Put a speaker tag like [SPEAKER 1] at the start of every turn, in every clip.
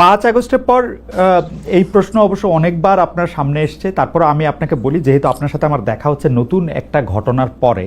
[SPEAKER 1] পাঁচ আগস্টের পর এই প্রশ্ন অবশ্য অনেকবার আপনার সামনে এসছে। তারপর আমি আপনাকে বলি, যেহেতু আপনার সাথে আমার দেখা হচ্ছে নতুন একটা ঘটনার পরে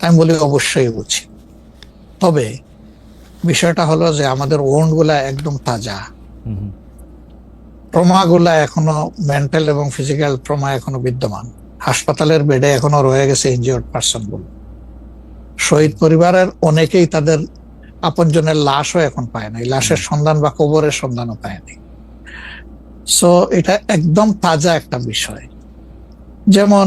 [SPEAKER 2] আমি বলি অবশ্যই উচিত তবে বিষয়টা হলো যে আমাদের ওন্ডগুলা একদম তাজা।
[SPEAKER 1] হুম হুম
[SPEAKER 2] ট্রমা গুলা এখনও মেন্টাল এবং ফিজিক্যাল ট্রমা এখনও বিদ্যমান। হাসপাতালের বেডে এখনও রয়ে গেছে ইনজিওর্ড পার্সনগুলো। শহীদ পরিবারের অনেকেই তাদের আপনজনের লাশও এখন পায় নাই। লাশের সন্ধান বা কবরের সন্ধানও পায়নি সো এটা একদম তাজা একটা বিষয়। যেমন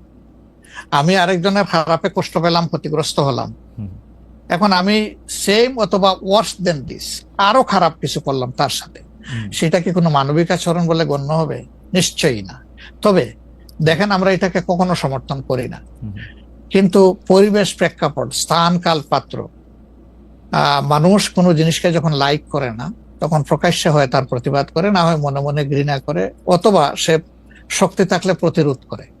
[SPEAKER 2] আমি আরেকজনের খারাপে কষ্ট পেলাম ক্ষতিগ্রস্ত হলাম। এখন আমি সেম অথবা ওয়ার্স দেন দিস আরও খারাপ কিছু করলাম তার সাথে। সেটা কি কোনো মানবিক আচরণ বলে গণ্য হবে? নিশ্চয়ই না। তবে দেখেন আমরা এটাকে কখনো সমর্থন করি না। কিন্তু পরিবেশ প্রেক্ষাপট স্থান কাল পাত্র আহ, মানুষ কোনো জিনিসকে যখন লাইক করে না তখন প্রকাশ্যে হয় তার প্রতিবাদ করে না হয় মনে মনে ঘৃণা করে অথবা সে শক্তি থাকলে প্রতিরোধ করে।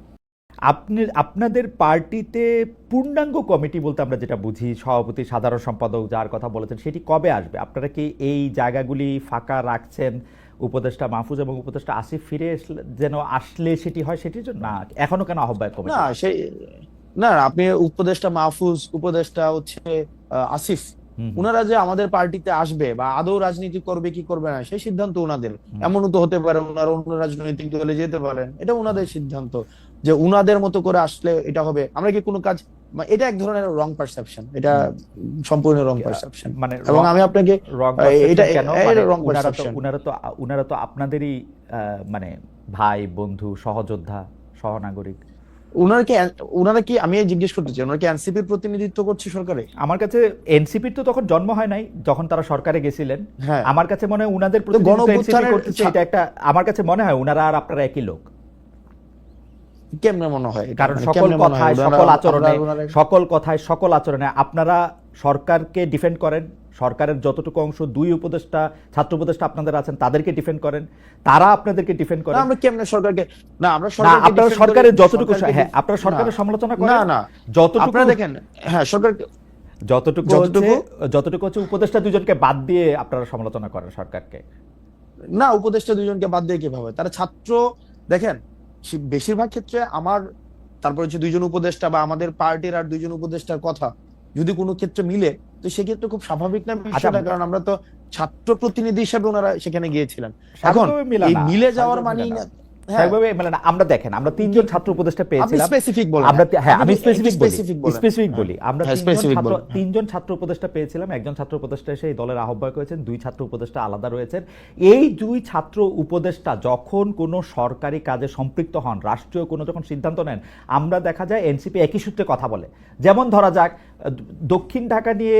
[SPEAKER 1] আপনি আপনাদের পার্টিতে পূর্ণাঙ্গ কমিটি বলতে আমরা যেটা বুঝি সভাপতি সাধারণ সম্পাদক যার কথা বলেছেন সেটি কবে আসবে? আপনারা কি এই জায়গাগুলি ফাঁকা রাখছেন? উপদেষ্টা মাহফুজ এবং উপদেষ্টা আসিফ ফিরে যেন আসলে সেটি হয় সেটির জন্য? না এখনও কেন আহ্বায়ক কমিটি?
[SPEAKER 3] না সেই না আপনি উপদেষ্টা মাহফুজ উপদেষ্টা হচ্ছে আসিফ। উনারা যে আমাদের পার্টিতে আসবে বা আদৌ রাজনীতি করবে কি করবে না সেই সিদ্ধান্ত
[SPEAKER 1] ওনাদের
[SPEAKER 3] এমনও তো হতে পারে ওনারা অন্য রাজনৈতিক দলে যেতে পারেন। এটা ওনাদের সিদ্ধান্ত। যে উনাদের মতো করে আসলে এটা হবে। আমরা কি কোনো কাজ এটা এক ধরনের রং পারসেপশন এটা সম্পূর্ণ রং পারসেপশন
[SPEAKER 1] মানে
[SPEAKER 3] এবং আমি আপনাকে এটা-
[SPEAKER 1] কেন?
[SPEAKER 3] এটা
[SPEAKER 1] মানে উনারা তো উনারা তো আপনাদেরই মানে ভাই বন্ধু সহযোদ্ধা সহনাগরিক।
[SPEAKER 3] উনারা কি উনারা কি আমি জিজ্ঞেস করতে চাই উনারা কি এনসিপির প্রতিনিধিত্ব করছে সরকারে?
[SPEAKER 1] আমার কাছে এনসিপির তো তখন জন্ম হয় নাই যখন তারা সরকারে গেছিলেন।
[SPEAKER 3] হ্যাঁ।
[SPEAKER 1] আমার কাছে মনে হয় উনাদের প্রতিনিধিত্ব করতেছে এটা একটা আমার কাছে মনে হয় উনারা আর আপনারা একই লোক।
[SPEAKER 3] কেমনে মনে হয়
[SPEAKER 1] কারণ
[SPEAKER 3] মানে
[SPEAKER 1] সকল? কথায় সকল আচরণে সকল কথায় সকল আচরণে আপনারা সরকারকে ডিফেন্ড করেন। সরকারের যতটুকু অংশ দুই উপদেষ্টা ছাত্র উপদেষ্টা আপনাদের আছেন তাদেরকে ডিফেন্ড করেন। তারা আপনাদেরকে ডিফেন্ড করেন।
[SPEAKER 3] আমরা কেমনে সরকারকে না আমরা সরকারকে
[SPEAKER 1] আপনারা সরকারের যতটুকু হ্যাঁ আপনারা সরকারের সমালোচনা করেন?
[SPEAKER 3] না না।
[SPEAKER 1] যতটুকু
[SPEAKER 3] আপনারা দেখেন হ্যাঁ সরকার
[SPEAKER 1] যতটুকু
[SPEAKER 3] যতটুকু-
[SPEAKER 1] হচ্ছে যতটুকু হচ্ছে উপদেষ্টা দুজনকে বাদ দিয়ে আপনারা সমালোচনা করেন সরকারকে।
[SPEAKER 3] না উপদেষ্টা দুজনকে বাদ দিয়ে কীভাবে? তারা ছাত্র দেখেন বেশিরভাগ ক্ষেত্রে আমার তারপর হচ্ছে দুইজন উপদেষ্টা বা আমাদের পার্টির আর দুইজন উপদেষ্টার কথা যদি কোনো ক্ষেত্রে মিলে তো সেক্ষেত্রে খুব স্বাভাবিক না বিষয়টা?
[SPEAKER 1] আচ্ছা।
[SPEAKER 3] কারণ আমরা তো ছাত্র প্রতিনিধি হিসেবে ওনারা সেখানে গিয়েছিলেন। এখন
[SPEAKER 1] মিলে মিলে
[SPEAKER 3] মানেই
[SPEAKER 1] না,
[SPEAKER 3] যাওয়ার
[SPEAKER 1] স্বাভাবিকভাবে
[SPEAKER 3] হ্যাঁ।
[SPEAKER 1] স্বাভাবিকভাবে মিলে আমরা দেখেন আমরা তিনজন ছাত্র উপদেষ্টা পেয়েছিলাম।
[SPEAKER 3] স্পেসিফিক বলেন।
[SPEAKER 1] আমরা হ্যাঁ আমি স্পেসিফিক বলি স্পেসিফিক বলি। আমরা
[SPEAKER 3] হ্যাঁ,
[SPEAKER 1] তিনজন ছাত্র
[SPEAKER 3] বলেন, হ্যাঁ।
[SPEAKER 1] তিনজন ছাত্র উপদেষ্টা পেয়েছিলাম একজন ছাত্র উপদেষ্টা এসে এই দলের আহ্বায়ক হয়েছেন দুই ছাত্র উপদেষ্টা আলাদা রয়েছেন। এই দুই ছাত্র উপদেষ্টা যখন কোনো সরকারি কাজে সম্পৃক্ত হন রাষ্ট্রীয় কোনো যখন সিদ্ধান্ত নেন আমরা দেখা যায় এনসিপি একই সূত্রে কথা বলে। যেমন ধরা যাক দক্ষিণ ঢাকা নিয়ে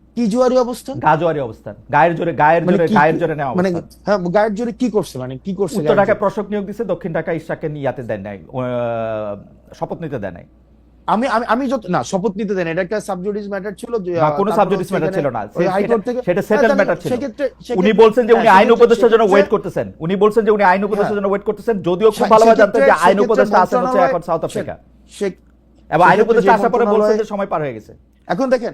[SPEAKER 3] কি জুয়ারি অবস্থান?
[SPEAKER 1] গাজোয়ারি অবস্থান। গায়ের জোরে গায়ের
[SPEAKER 3] মানে
[SPEAKER 1] জোরে গায়ের জোরে নেওয়া
[SPEAKER 3] মানে হ্যাঁ গায়ের জোরে কি করছে? মানে কি করছে
[SPEAKER 1] উত্তর ঢাকায় নিয়োগ দিছে দক্ষিণ ঢাকায় ইয়াতে দেন নাই শপথ নিতে দেয় নাই।
[SPEAKER 3] আমি আমি আমি যত না শপথ নিতে দেন এটা একটা সাবজুডিস ম্যাটার ছিল
[SPEAKER 1] না, কোনো
[SPEAKER 3] হচ্ছে
[SPEAKER 1] ম্যাটার ছিল না।
[SPEAKER 3] হাইকোর্ট থেকে
[SPEAKER 1] সেটা
[SPEAKER 3] হ্যাঁ,
[SPEAKER 1] সেটেল ম্যাটার ছিল। উনি বলছেন যে উনি
[SPEAKER 3] হ্যাঁ,
[SPEAKER 1] আইন উপদেষ্টার জন্য ওয়েট করতেছেন। উনি বলছেন যে উনি আইন উপদেষ্টার জন্য ওয়েট করতেছেন যদিও খুব ভালোভাবে জানতেন যে আইন উপদেষ্টা আছেন হচ্ছে এখন সাউথ আফ্রিকা এবং আইন উপদেষ্টা আসার পরে বলছেন যে সময় পার হয়ে গেছে।
[SPEAKER 3] এখন দেখেন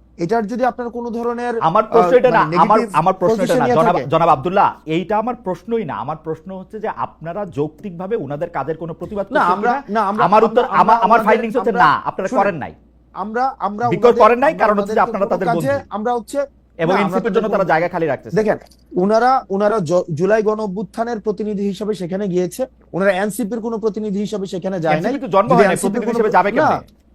[SPEAKER 3] এটার যদি আপনার কোনো ধরনের
[SPEAKER 1] আমার প্রশ্ন এটা না
[SPEAKER 3] মানে
[SPEAKER 1] আমার আমার প্রশ্ন এটা না। জনাব জনাব আব্দুল্লাহ এইটা আমার প্রশ্নই না। আমার প্রশ্ন হচ্ছে যে আপনারা যৌক্তিকভাবে উনাদের কাজের কোনো প্রতিবাদ
[SPEAKER 3] না আমরা না আমরা
[SPEAKER 1] আমার উত্তর
[SPEAKER 3] আমার
[SPEAKER 1] আমার ফাইন্ডিংস হচ্ছে না। আপনারা করেন নাই।
[SPEAKER 3] আমরা আমরা ওনাদের-
[SPEAKER 1] করেন নাই, কারণ হচ্ছে যে আপনারা তাদের বন্ধু।
[SPEAKER 3] আমরা হচ্ছে
[SPEAKER 1] এবং এনসিপির জন্য তারা জায়গা খালি রাখতেছে।
[SPEAKER 3] দেখেন ওনারা ওনারা জুলাই গণ অভ্যুত্থানের প্রতিনিধি হিসেবে সেখানে গিয়েছে। ওনারা এনসিপির কোনো প্রতিনিধি হিসেবে সেখানে যায় নাই।
[SPEAKER 1] জন্ম হয় প্রতিনিধি হিসেবে যাবে
[SPEAKER 3] না,
[SPEAKER 1] কেমনে?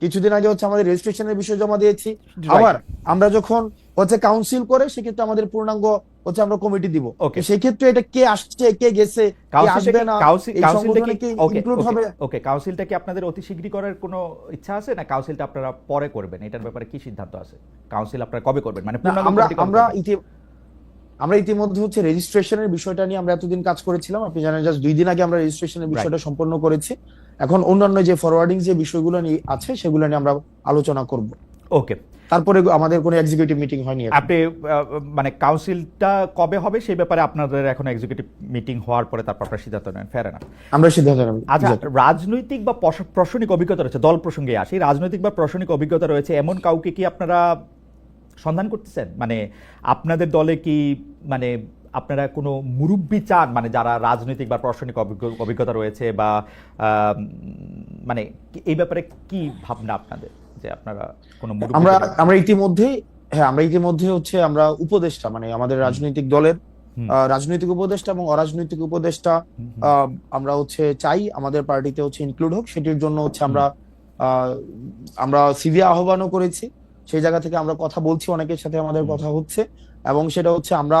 [SPEAKER 3] কিছুদিন আগে হচ্ছে আমাদের রেজিস্ট্রেশনের বিষয় জমা দিয়েছি। আবার আমরা যখন হচ্ছে কাউন্সিল করে সেক্ষেত্রে আমাদের পূর্ণাঙ্গ হচ্ছে আমরা কমিটি দিব।
[SPEAKER 1] Okay.
[SPEAKER 3] সেই ক্ষেত্রে এটা কে আসছে কে গেছে আসবে না
[SPEAKER 1] কাউন্সিল- কাউন্সিলটা কি ওকে
[SPEAKER 3] ইনক্লুড হবে?
[SPEAKER 1] ওকে কাউন্সিলটা কি আপনাদের অতি শীঘ্রই করার কোনো ইচ্ছা আছে না কাউন্সিলটা আপনারা পরে করবেন? এটার ব্যাপারে কি সিদ্ধান্ত আছে? কাউন্সিল আপনারা কবে করবেন? মানে পূর্ণাঙ্গ
[SPEAKER 3] আমরা আমরা ইতি আমরা ইতিমধ্যে হচ্ছে রেজিস্ট্রেশনের বিষয়টা নিয়ে আমরা এতদিন কাজ করেছিলাম। আপনি জানেন জাস্ট দুই দিন আগে আমরা রেজিস্ট্রেশনের বিষয়টা সম্পন্ন করেছি। এখন অন্যান্য যে ফরওয়ার্ডিং যে বিষয়গুলো নিয়ে আছে সেগুলো নিয়ে আমরা আলোচনা করব।
[SPEAKER 1] ওকে।
[SPEAKER 3] তারপরে আমাদের কোনো এক্সিকিউটিভ মিটিং হয়নি।
[SPEAKER 1] আপনি মানে কাউন্সিলটা কবে হবে সেই ব্যাপারে আপনাদের এখন এক্সিকিউটিভ মিটিং হওয়ার পরে তারপর আপনারা সিদ্ধান্ত নেন। ফের না
[SPEAKER 3] আমরা সিদ্ধান্ত নেব।
[SPEAKER 1] আচ্ছা রাজনৈতিক বা প্রশ- প্রশাসনিক অভিজ্ঞতা রয়েছে দল প্রসঙ্গে আসি। রাজনৈতিক বা প্রশাসনিক অভিজ্ঞতা রয়েছে এমন কাউকে কি আপনারা সন্ধান করতেছেন? মানে আপনাদের দলে কি মানে আপনারা কোনো মুরব্বী চান? মানে যারা রাজনৈতিক বা প্রশাসনিক অভিজ্ঞ- অভিজ্ঞতা রয়েছে বা মানে এই ব্যাপারে কি ভাবনা আপনাদের যে আপনারা কোনো
[SPEAKER 3] আমরা আমরা ইতিমধ্যে হ্যাঁ আমরা ইতিমধ্যে হচ্ছে আমরা উপদেষ্টা মানে আমাদের রাজনৈতিক দলের রাজনৈতিক উপদেষ্টা এবং অরাজনৈতিক উপদেষ্টা আমরা হচ্ছে চাই আমাদের পার্টিতে হচ্ছে ইনক্লুড হোক সেটির জন্য হচ্ছে আমরা আহ, আমরা সিভি আহ্বানও করেছি। সেই জায়গা থেকে আমরা কথা বলছি অনেকের সাথে আমাদের কথা হচ্ছে এবং সেটা হচ্ছে আমরা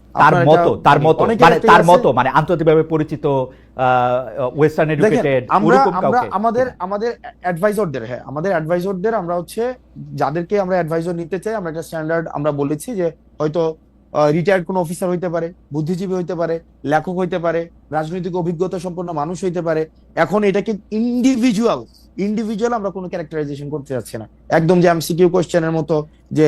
[SPEAKER 1] তার মতো তার মতো মানে তার মতো মানে আন্তর্জাতিকভাবে পরিচিত ওয়েস্টার্ন এডুকেটেড
[SPEAKER 3] আমরা আমরা আমাদের আমাদের অ্যাডভাইজরদের হ্যাঁ আমাদের অ্যাডভাইজরদের আমরা হচ্ছে যাদেরকে আমরা অ্যাডভাইজর নিতে চাই আমরা একটা স্ট্যান্ডার্ড আমরা বলেছি যে হয়তো রিটায়ার্ড কোনো অফিসার হইতে পারে বুদ্ধিজীবী হইতে পারে লেখক হইতে পারে রাজনৈতিক অভিজ্ঞতা সম্পন্ন মানুষ হইতে পারে। এখন এটাকে ইন্ডিভিজুয়াল ইন্ডিভিজুয়াল আমরা কোনো ক্যারেক্টারাইজেশন করতে যাচ্ছি না। একদম যে এমসিকিউ কোশ্চেনের মতো যে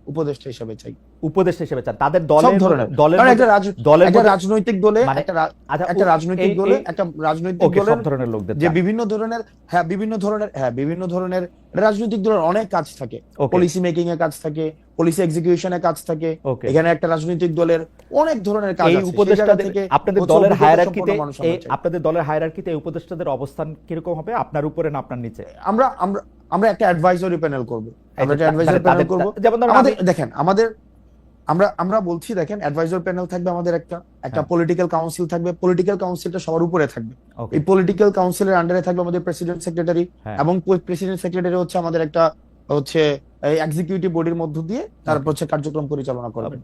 [SPEAKER 3] উপদেষ্টা হিসেবে চাই।
[SPEAKER 1] উপদেষ্টা হিসেবে চান। তাদের দলের
[SPEAKER 3] ধরনের।
[SPEAKER 1] দলের
[SPEAKER 3] একটা
[SPEAKER 1] দলের
[SPEAKER 3] একটা রাজনৈতিক দলে
[SPEAKER 1] মানে-
[SPEAKER 3] একটা
[SPEAKER 1] আচ্ছা,
[SPEAKER 3] একটা রাজনৈতিক দলে একটা রাজনৈতিক দলের
[SPEAKER 1] সব ধরনের লোকদের
[SPEAKER 3] যে বিভিন্ন ধরনের হ্যাঁ বিভিন্ন ধরনের হ্যাঁ বিভিন্ন ধরনের রাজনৈতিক দলের অনেক কাজ থাকে। পলিসি মেকিং এর কাজ থাকে পলিসি এক্সিকিউশনের কাজ থাকে। এখানে একটা রাজনৈতিক দলের অনেক ধরনের কাজ আছে। জায়গা থেকে
[SPEAKER 1] আপনাদের দলের হায়ারার্কিতে। আপনাদের দলের হায়ারার্কিতে এই উপদেষ্টাদের অবস্থান কীরকম হবে? আপনার উপরে না আপনার নিচে?
[SPEAKER 3] আমরা আমরা আমরা একটা অ্যাডভাইজরি প্যানেল করব। আমরা একটা অ্যাডভাইজরি প্যানেল করব
[SPEAKER 1] যেমন
[SPEAKER 3] আমাদের দেখেন আমাদের আমরা আমরা বলছি দেখেন অ্যাডভাইজর প্যানেল থাকবে আমাদের একটা একটা
[SPEAKER 1] হ্যাঁ।
[SPEAKER 3] পলিটিক্যাল কাউন্সিল থাকবে। পলিটিক্যাল কাউন্সিলটা সবার উপরে থাকবে। এই পলিটিক্যাল কাউন্সিলের আন্ডারে থাকবে আমাদের প্রেসিডেন্ট সেক্রেটারি
[SPEAKER 1] হ্যাঁ।
[SPEAKER 3] এবং প্রেসিডেন্ট সেক্রেটারি হচ্ছে আমাদের একটা হচ্ছে এক্সিকিউটিভ বডির মধ্য দিয়ে তারপর হচ্ছে কার্যক্রম পরিচালনা করবেন।